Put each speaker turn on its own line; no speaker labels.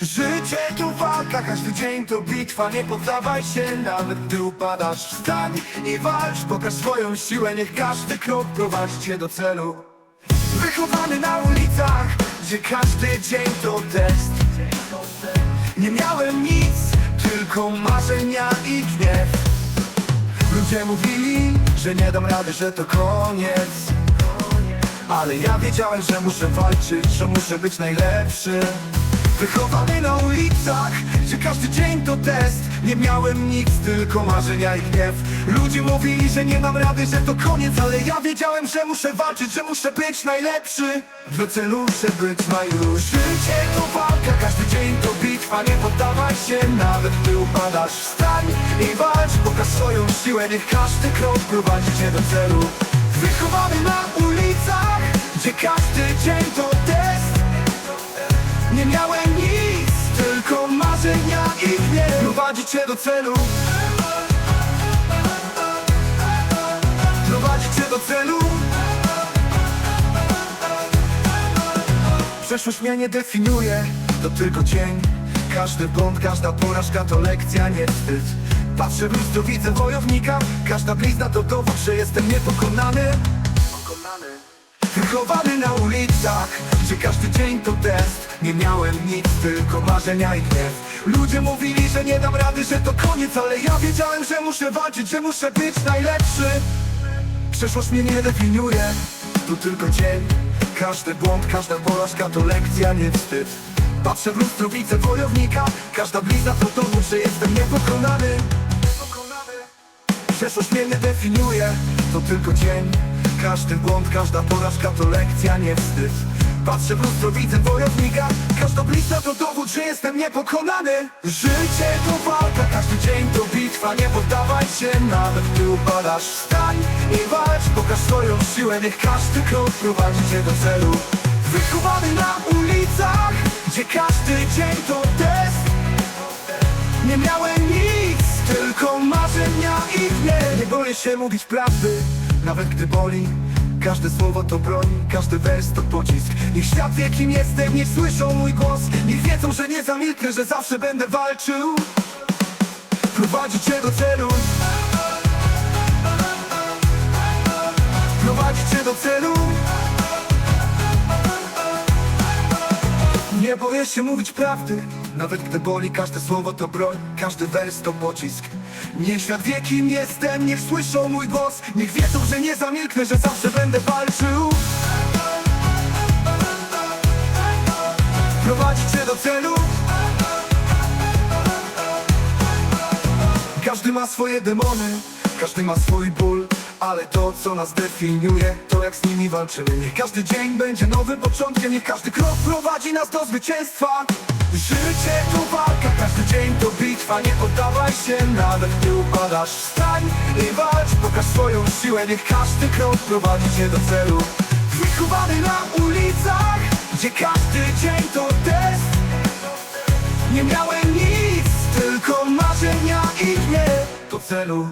Życie to walka, każdy dzień to bitwa Nie poddawaj się, nawet gdy upadasz Wstań i walcz, pokaż swoją siłę Niech każdy krok prowadzi cię do celu. Wychowany na ulicach, gdzie każdy dzień to test. Nie miałem nic, tylko marzenia i gniew. Ludzie mówili, że nie dam rady, że to koniec. Ale ja wiedziałem, że muszę walczyć, że muszę być najlepszy Wychowany na ulicach, gdzie każdy dzień to test. Nie miałem nic, tylko marzenia i gniew. Ludzie mówili, że nie mam rady, że to koniec Ale ja wiedziałem, że muszę walczyć, że muszę być najlepszy. Do celu muszę być na już Życie to walka, każdy dzień to bitwa Nie poddawaj się, nawet gdy upadasz. Wstań i walcz, pokaż swoją siłę Niech każdy krok prowadzi cię do celu. Wychowany na ulicach, gdzie każdy Prowadzi cię do celu. Prowadzi cię do celu. Przeszłość mnie nie definiuje, to tylko cień. Każdy błąd, każda porażka to lekcja, nie wstyd. Patrzę w lustro, widzę wojownika. Każda blizna to dowód, że jestem niepokonany. Pokonany Wychowany na ulicach, gdzie każdy dzień to test? Nie miałem nic, tylko marzenia i gniew. Ludzie mówili, że nie dam rady, że to koniec Ale ja wiedziałem, że muszę walczyć, że muszę być najlepszy. Przeszłość mnie nie definiuje, to tylko dzień. Każdy błąd, każda porażka to lekcja, nie wstyd. Patrzę w lustro, widzę wojownika. Każda blizna to dowód, że jestem Niepokonany. Przeszłość mnie nie definiuje, to tylko dzień Każdy błąd, każda porażka to lekcja, nie wstyd. Patrzę lustro, widzę wojownika. Każda blizna to dowód, że jestem niepokonany. Życie to walka, każdy dzień to bitwa. Nie poddawaj się, nawet gdy upadasz. Wstań i walcz, pokaż swoją siłę. Niech każdy krok prowadzi cię do celu się mówić prawdy, nawet gdy boli Każde słowo to broń, każdy wers to pocisk. Niech świat wie kim jestem, niech słyszą mój głos. Niech wiedzą, że nie zamilknę, że zawsze będę walczył Nie boję się mówić prawdy. Nawet gdy boli każde słowo to broń. Każdy wers to pocisk. Niech świat wie kim jestem. Niech słyszą mój głos. Niech wiedzą, że nie zamilknę Że zawsze będę walczył. Prowadzi cię do celu. Każdy ma swoje demony. Każdy ma swój ból Ale to co nas definiuje To jak z nimi walczymy. Niech każdy dzień będzie nowym początkiem Niech każdy krok prowadzi nas do zwycięstwa. Życie to walka Każdy dzień to bitwa. Nie poddawaj się nawet gdy upadasz. Wstań i walcz Pokaż swoją siłę. Niech każdy krok prowadzi cię do celu. Wychowany na ulicach Gdzie każdy dzień to test. Nie miałem nic, tylko marzenia i gniew do celu